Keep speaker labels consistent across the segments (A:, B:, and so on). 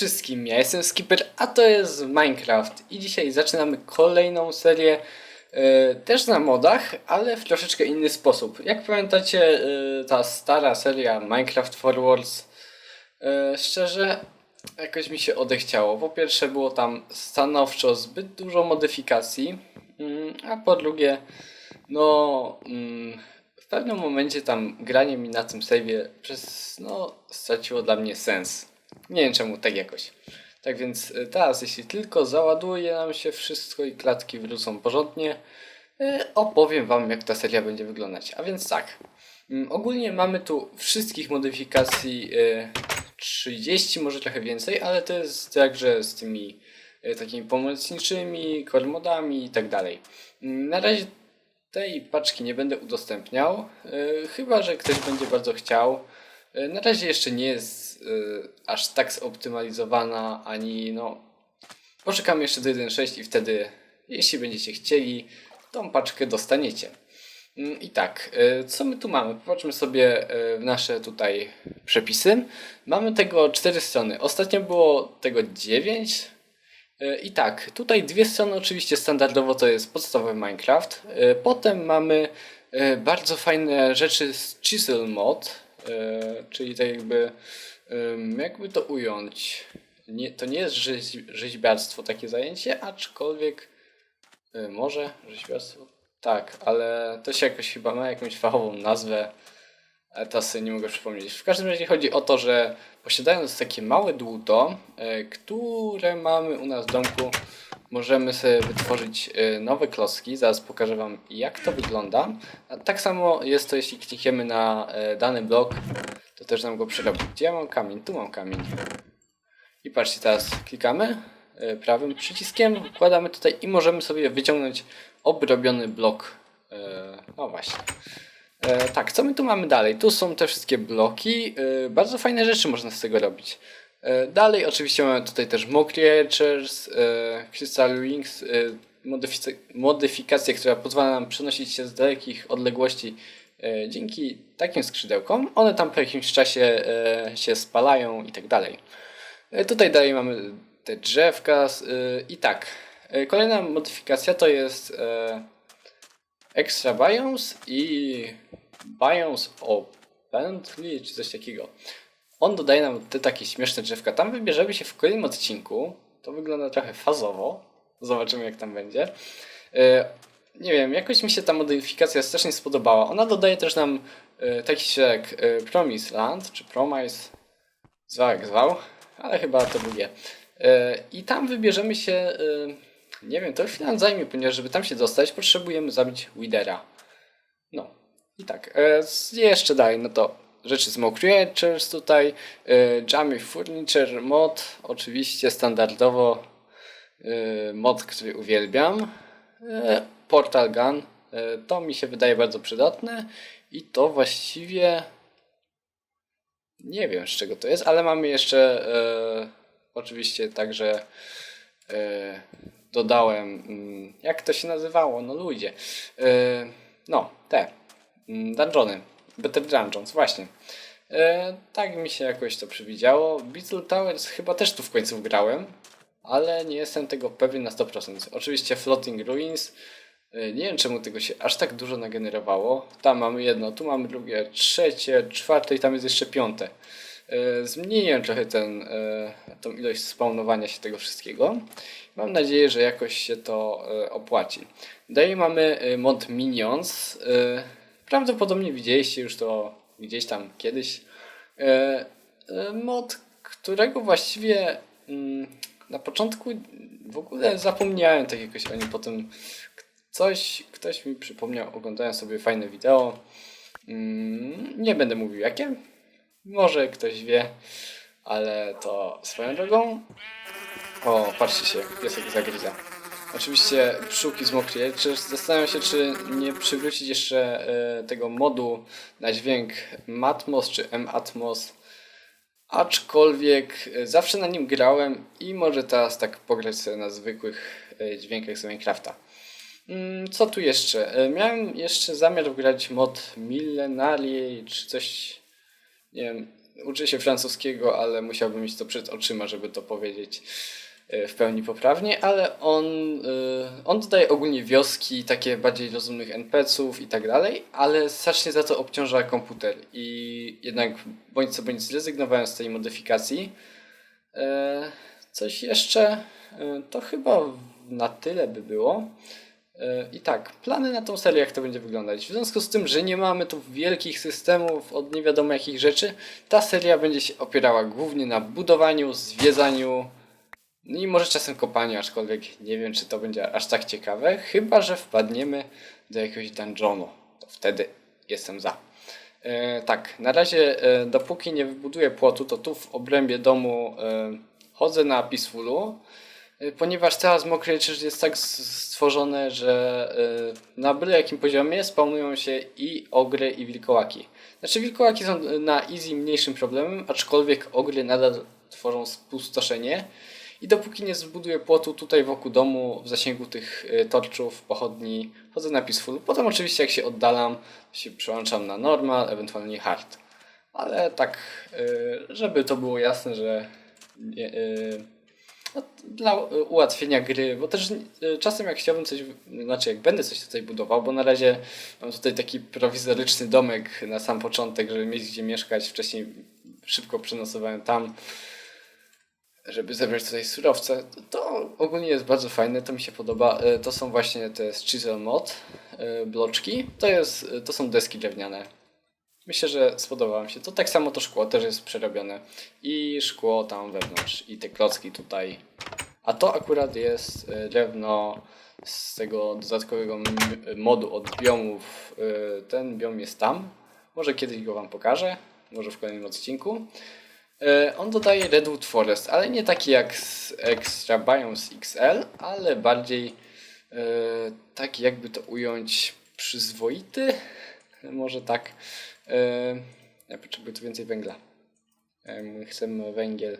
A: wszystkim, ja jestem Skipper, a to jest Minecraft i dzisiaj zaczynamy kolejną serię e, też na modach, ale w troszeczkę inny sposób. Jak pamiętacie, e, ta stara seria Minecraft Forwards, e, szczerze, jakoś mi się odechciało. Po pierwsze było tam stanowczo zbyt dużo modyfikacji, mm, a po drugie, no... Mm, w pewnym momencie tam granie mi na tym save'ie przez, no, straciło dla mnie sens. Nie wiem czemu, tak jakoś. Tak więc y, teraz, jeśli tylko załaduje nam się wszystko i klatki wrócą porządnie, y, opowiem Wam, jak ta seria będzie wyglądać. A więc tak, mm, ogólnie mamy tu wszystkich modyfikacji y, 30, może trochę więcej, ale to jest także z tymi y, takimi pomocniczymi, kormodami i tak dalej. Mm, Na razie tej paczki nie będę udostępniał, y, chyba że ktoś będzie bardzo chciał. Y, Na razie jeszcze nie jest y, aż tak zoptymalizowana, ani no. Poczekamy jeszcze do 1.6 i wtedy, jeśli będziecie chcieli, tą paczkę dostaniecie. Mm, I tak, y, co my tu mamy? Popatrzmy sobie w nasze tutaj przepisy. Mamy tego cztery strony. Ostatnio było tego 9. E, I tak, tutaj dwie strony oczywiście standardowo to jest podstawowy Minecraft. E, Potem mamy e, bardzo fajne rzeczy z Chisel Mod, e, czyli tak jakby, jakby to ująć. Nie, to nie jest rzeź, rzeźbiarstwo takie zajęcie, aczkolwiek e, może rzeźbiarstwo? Tak, ale to się jakoś chyba ma jakąś fachową nazwę. Ale teraz nie mogę przypomnieć. W każdym razie chodzi o to, że posiadając takie małe dłuto, e, które mamy u nas w domku, możemy sobie wytworzyć e, nowe klocki. Zaraz pokażę Wam jak to wygląda. Tak samo jest to jeśli klikniemy na e, dany blok, to też nam go przerobi. Gdzie ja mam kamień? Tu mam kamień. I patrzcie, teraz klikamy e, prawym przyciskiem, wkładamy tutaj i możemy sobie wyciągnąć obrobiony blok. No właśnie. Tak, co my tu mamy dalej? Tu są te wszystkie bloki. Bardzo fajne rzeczy można z tego robić. E, dalej oczywiście mamy tutaj też Mock Creatures, e, Crystal Wings, e, modyfic- modyfikację, która pozwala nam przenosić się z dalekich odległości dzięki takim skrzydełkom. One tam po jakimś czasie się spalają i tak dalej. Tutaj dalej mamy te drzewka i tak. Kolejna modyfikacja to jest Extra Biomes i Biomes Openly czy coś takiego. On dodaje nam te takie śmieszne drzewka. Tam wybierzemy się w kolejnym odcinku. To wygląda trochę fazowo. Zobaczymy jak tam będzie. E, Nie wiem, jakoś mi się ta modyfikacja strasznie spodobała. Ona dodaje też nam e, taki się jak e, Promise Land, czy Promise, zwał jak zwał, ale chyba to drugie. I tam wybierzemy się, nie wiem, to chwilę zajmie, ponieważ żeby tam się dostać, potrzebujemy zabić Widera. No, i tak, jeszcze dalej, no to rzeczy z Mock Creatures tutaj, e, Jammy Furniture mod, oczywiście standardowo e, mod, który uwielbiam. E, Portal Gun, to mi się wydaje bardzo przydatne i to właściwie nie wiem z czego to jest, ale mamy jeszcze oczywiście także dodałem, mm, jak to się nazywało, no ludzie, no te, mm, dungeony, Better Dungeons, właśnie. E, tak mi się jakoś to przewidziało. Beetle Towers chyba też tu w końcu wgrałem, ale nie jestem tego pewien na 100%. Oczywiście Floating Ruins, e, nie wiem czemu tego się aż tak dużo nagenerowało. Tam mamy jedno, tu mamy drugie, trzecie, czwarte i tam jest jeszcze piąte. E, trochę ten, e, tą ilość spawnowania się tego wszystkiego. Mam nadzieję, że jakoś się to e, opłaci. Dalej mamy e, mod Minions. E, Prawdopodobnie widzieliście już to gdzieś tam kiedyś. E, e, Mod, którego właściwie mm, na początku w ogóle zapomniałem tak jakoś o nim. Potem coś, ktoś mi przypomniał, oglądałem sobie fajne wideo. Mm, Nie będę mówił jakie. Może ktoś wie, ale to swoją drogą. O, patrzcie się, piesek zagryza. Oczywiście pszczółki z Mokrie. Czy zastanawiam się, czy nie przywrócić jeszcze e, tego modu na dźwięk Matmos czy M-Atmos. Aczkolwiek e, zawsze na nim grałem i może teraz tak pograć sobie na zwykłych e, dźwiękach z Minecrafta. Mm, Co tu jeszcze? Miałem jeszcze zamiar wgrać mod Millenarii czy coś, nie wiem, uczy się francuskiego, ale musiałbym mieć to przed oczyma, żeby to powiedzieć w pełni poprawnie, ale on, e, on dodaje ogólnie wioski, takie bardziej rozumnych NPC-ów i tak dalej, ale strasznie za to obciąża komputer i jednak bądź co bądź zrezygnowałem z tej modyfikacji. E, Coś jeszcze, e, to chyba na tyle by było. E, I tak, plany na tą serię, jak to będzie wyglądać. W związku z tym, że nie mamy tu wielkich systemów od nie wiadomo jakich rzeczy, ta seria będzie się opierała głównie na budowaniu, zwiedzaniu, no i może czasem kopaniu, aczkolwiek nie wiem, czy to będzie aż tak ciekawe, chyba że wpadniemy do jakiegoś dungeonu. To wtedy jestem za. E, tak, na razie e, dopóki nie wybuduję płotu, to tu w obrębie domu e, chodzę na Peacefulu, e, ponieważ teraz Mokry Rycerz jest tak stworzone, że e, na byle jakim poziomie spawnują się i ogry i wilkołaki. Znaczy wilkołaki są na easy mniejszym problemem, aczkolwiek ogry nadal tworzą spustoszenie. I dopóki nie zbuduję płotu tutaj wokół domu, w zasięgu tych y, torczów, pochodni, chodzę na peaceful. Potem oczywiście jak się oddalam, się przełączam na normal, ewentualnie hard. Ale tak, y, żeby to było jasne, że nie, y, no, dla ułatwienia gry, bo też czasem jak chciałbym coś, znaczy jak będę coś tutaj budował, bo na razie mam tutaj taki prowizoryczny domek na sam początek, żeby mieć gdzie mieszkać. Wcześniej szybko przenosowałem tam żeby zebrać tutaj surowce, to, to ogólnie jest bardzo fajne, to mi się podoba. E, To są właśnie te z Chisel Mod e, bloczki. To, jest, to są deski drewniane. Myślę, że spodoba mi się. To tak samo to szkło też jest przerobione. I szkło tam wewnątrz. I te klocki tutaj. A to akurat jest e, drewno z tego dodatkowego modu od biomów. E, Ten biom jest tam. Może kiedyś go wam pokażę. Może w kolejnym odcinku. E, On dodaje Redwood Forest, ale nie taki jak z Extra Biomes XL, ale bardziej e, taki jakby to ująć przyzwoity. Może tak. E, ja potrzebuję tu więcej węgla. Em, Chcemy węgiel.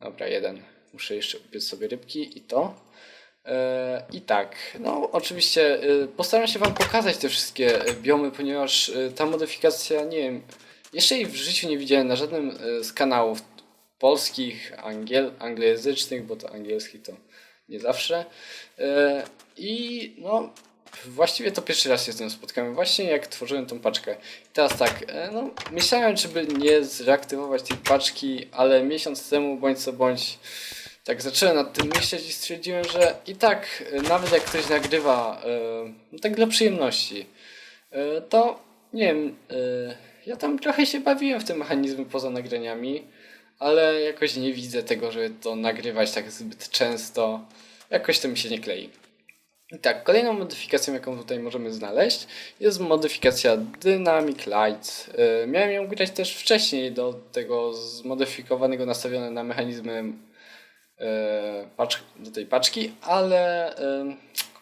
A: Dobra, jeden. Muszę jeszcze upiec sobie rybki i to. I tak, no oczywiście postaram się Wam pokazać te wszystkie biomy, ponieważ ta modyfikacja, nie wiem, jeszcze jej w życiu nie widziałem na żadnym e, z kanałów polskich, angiel, anglojęzycznych, bo to angielski to nie zawsze. E, I no, właściwie to pierwszy raz się z nią spotkałem, właśnie jak tworzyłem tą paczkę. Teraz tak, e, no, myślałem, czy by nie zreaktywować tej paczki, ale miesiąc temu, bądź co bądź, tak zacząłem nad tym myśleć i stwierdziłem, że i tak, nawet jak ktoś nagrywa, no tak dla przyjemności, to nie wiem, e, ja tam trochę się bawiłem w te mechanizmy poza nagraniami, ale jakoś nie widzę tego, żeby to nagrywać tak zbyt często. Jakoś to mi się nie klei. I tak, kolejną modyfikacją, jaką tutaj możemy znaleźć, jest modyfikacja Dynamic Light. E, Miałem ją grać też wcześniej do tego zmodyfikowanego, nastawione na mechanizmy pacz, do tej paczki, ale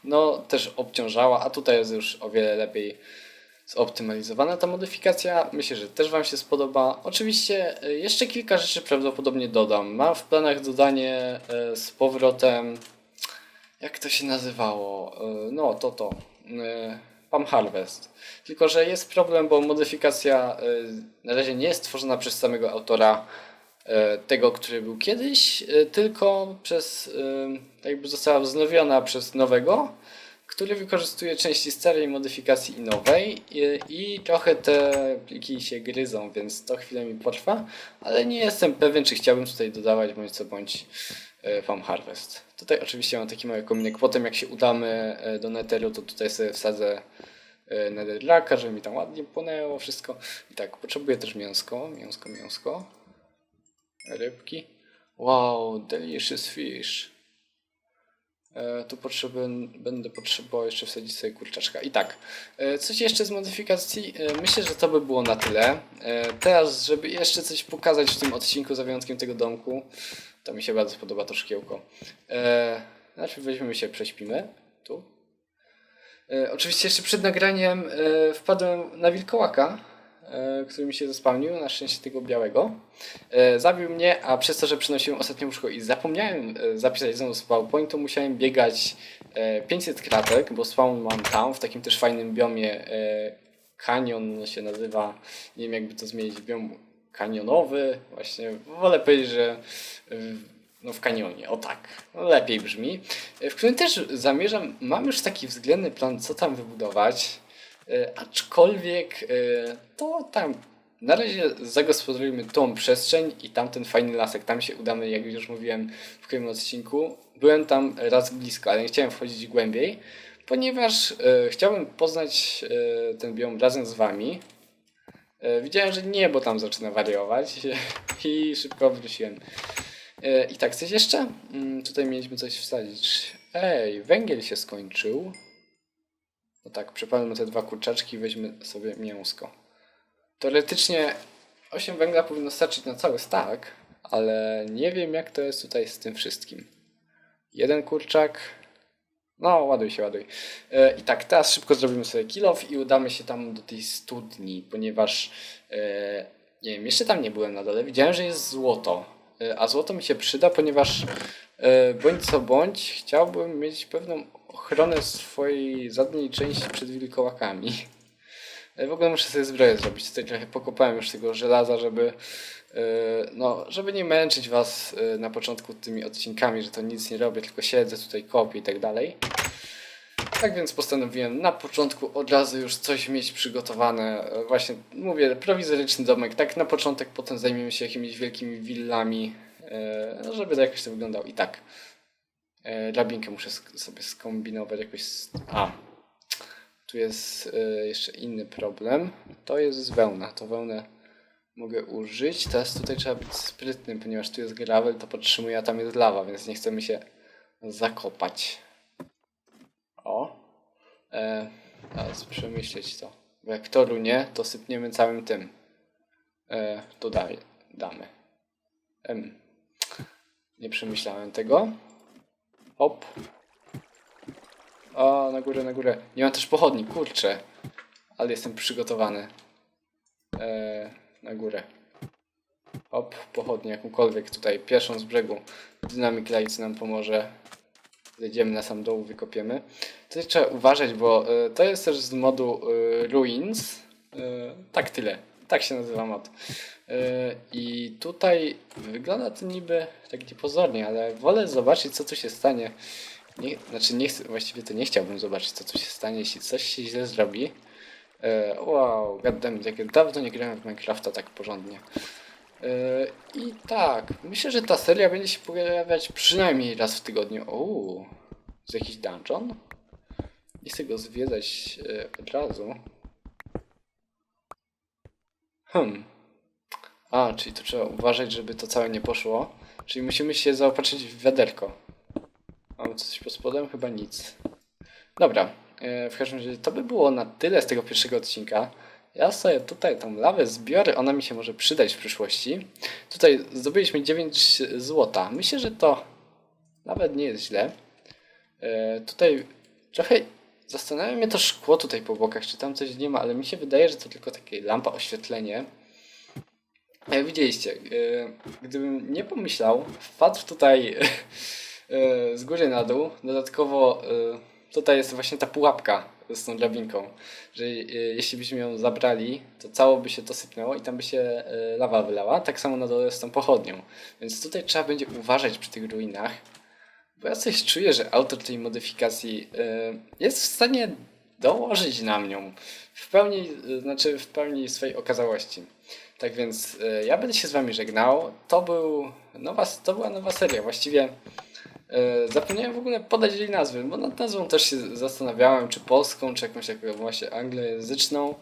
A: no też obciążała, a tutaj jest już o wiele lepiej zoptymalizowana ta modyfikacja. Myślę, że też Wam się spodoba. Oczywiście e, jeszcze kilka rzeczy prawdopodobnie dodam. Mam w planach dodanie e, z powrotem, jak to się nazywało? E, No to to. Palm Harvest. Tylko, że jest problem, bo modyfikacja na razie nie jest tworzona przez samego autora tego, który był kiedyś, tylko przez, jakby została wznowiona przez nowego, który wykorzystuje części starej modyfikacji i nowej i, i trochę te pliki się gryzą, więc to chwilę mi potrwa, ale nie jestem pewien, czy chciałbym tutaj dodawać bądź co bądź e, Farm Harvest. Tutaj oczywiście mam taki mały kominek, potem jak się udamy e, do Netheru, to tutaj sobie wsadzę e, Netherracka, żeby mi tam ładnie płynęło wszystko. I tak, potrzebuję też mięsko, mięsko, mięsko. Rybki. Wow, delicious fish. E, tu potrzebuję, będę potrzebował jeszcze wsadzić sobie kurczaczka. I tak, e, coś jeszcze z modyfikacji. E, myślę, że to by było na tyle. Teraz, żeby jeszcze coś pokazać w tym odcinku za wyjątkiem tego domku, to mi się bardzo podoba to szkiełko. Najpierw weźmiemy się, prześpimy. Tu. Oczywiście jeszcze przed nagraniem wpadłem na wilkołaka, który mi się zespałnił, na szczęście tego białego. E, zabił mnie, a przez to, że przynosiłem ostatnie łóżko i zapomniałem e, zapisać znowu spawn point, to musiałem biegać e, 500 kratek, bo spawn mam tam, w takim też fajnym biomie e, Canyon się nazywa, nie wiem jakby to zmienić, biom kanionowy, właśnie wolę powiedzieć, że no w kanionie, o tak, lepiej brzmi, w którym też zamierzam, mam już taki względny plan, co tam wybudować, aczkolwiek y, to tam na razie zagospodarujmy tą przestrzeń i tamten fajny lasek, tam się udamy, jak już mówiłem w kolejnym odcinku. Byłem tam raz blisko, ale nie chciałem wchodzić głębiej, ponieważ e, chciałbym poznać e, ten biom razem z wami. E, widziałem, że niebo tam zaczyna wariować i szybko wróciłem. E, I tak, coś jeszcze? Mm, tutaj mieliśmy coś wsadzić. Ej, węgiel się skończył. No tak, przepalmy te dwa kurczaczki weźmy sobie mięsko. Teoretycznie 8 węgla powinno starczyć na cały stack, ale nie wiem jak to jest tutaj z tym wszystkim. Jeden kurczak. No, ładuj się, ładuj. E, I tak, teraz szybko zrobimy sobie kill off i udamy się tam do tej studni, ponieważ e, nie wiem, jeszcze tam nie byłem na dole. Widziałem, że jest złoto, e, a złoto mi się przyda, ponieważ bądź co bądź chciałbym mieć pewną ochronę swojej zadniej części przed wilkołakami. E, W ogóle muszę sobie zbroję zrobić. Tutaj trochę pokopałem już tego żelaza, żeby, e, no, żeby nie męczyć was e, na początku tymi odcinkami, że to nic nie robię, tylko siedzę tutaj, kopię i tak dalej. Tak więc postanowiłem na początku od razu już coś mieć przygotowane. Właśnie mówię, prowizoryczny domek. Tak na początek, potem zajmiemy się jakimiś wielkimi willami, no, żeby to jakoś to wyglądało. I tak, drabinkę muszę sobie skombinować jakoś. z- A, tu jest e, jeszcze inny problem. To jest wełna. To wełnę mogę użyć. Teraz tutaj trzeba być sprytnym, ponieważ tu jest gravel, to podtrzymuje, a tam jest lawa, więc nie chcemy się zakopać. O. E, teraz przemyśleć to. Bo jak toru nie, to sypniemy całym tym. E, to dalej damy. Em. Nie przemyślałem tego. Hop. O, na górę, na górę. Nie mam też pochodni, kurczę. Ale jestem przygotowany. E, na górę. Hop, pochodnie jakąkolwiek tutaj, pierwszą z brzegu. Dynamik lights nam pomoże. Zejdziemy na sam dół, wykopiemy. Tutaj trzeba uważać, bo e, to jest też z modu e, Ruins. E, tak tyle. Tak się nazywa mod. E, I tutaj wygląda to niby tak niepozornie, ale wolę zobaczyć, co tu się stanie. Nie, znaczy, nie chcę, właściwie to nie chciałbym zobaczyć, co tu się stanie, jeśli coś się źle zrobi. E, wow, goddammit, jak dawno nie grałem w Minecrafta tak porządnie. E, I tak, myślę, że ta seria będzie się pojawiać przynajmniej raz w tygodniu. Uuu, jest jakiś dungeon? Nie chcę go zwiedzać od razu. Hmm. A, czyli to trzeba uważać, żeby to całe nie poszło. Czyli musimy się zaopatrzyć w wiaderko. Mamy coś pod spodem? Chyba nic. Dobra, e, w każdym razie to by było na tyle z tego pierwszego odcinka. Ja sobie tutaj tą lawę zbiorę, ona mi się może przydać w przyszłości. Tutaj zdobyliśmy 9 złota. Myślę, że to nawet nie jest źle. E, tutaj trochę zastanawia mnie to szkło tutaj po bokach, czy tam coś nie ma, ale mi się wydaje, że to tylko takie lampa oświetlenie. Jak widzieliście, e, gdybym nie pomyślał, wpadł tutaj e, z góry na dół. Dodatkowo e, tutaj jest właśnie ta pułapka z tą drabinką, że e, jeśli byśmy ją zabrali, to cało by się to sypnęło i tam by się e, lawa wylała. Tak samo na dole z tą pochodnią. Więc tutaj trzeba będzie uważać przy tych ruinach. Bo ja coś czuję, że autor tej modyfikacji e, jest w stanie dołożyć nam nią w pełni, e, znaczy w pełni swojej okazałości. Tak więc e, ja będę się z wami żegnał. To, był nowa, to była nowa seria. Właściwie zapomniałem w ogóle podać jej nazwy, bo nad nazwą też się zastanawiałem, czy polską, czy jakąś taką właśnie anglojęzyczną.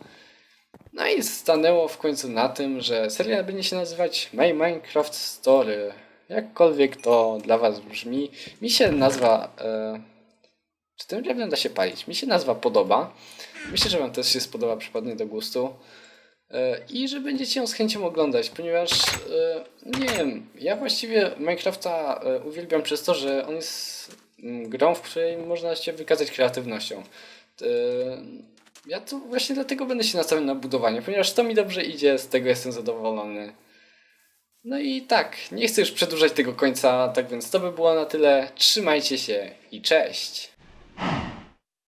A: No i stanęło w końcu na tym, że seria będzie się nazywać My Minecraft Story. Jakkolwiek to dla Was brzmi, mi się nazwa. E, czy tym drewnem da się palić? Mi się nazwa podoba. Myślę, że Wam też się spodoba, przypadnie do gustu. E, I że będziecie ją z chęcią oglądać, ponieważ e, nie wiem, ja właściwie Minecrafta e, uwielbiam przez to, że on jest mm, grą, w której można się wykazać kreatywnością. E, Ja tu właśnie dlatego będę się nastawiał na budowanie, ponieważ to mi dobrze idzie, z tego jestem zadowolony. No i tak, nie chcę już przedłużać tego końca, tak więc to by było na tyle. Trzymajcie się i cześć!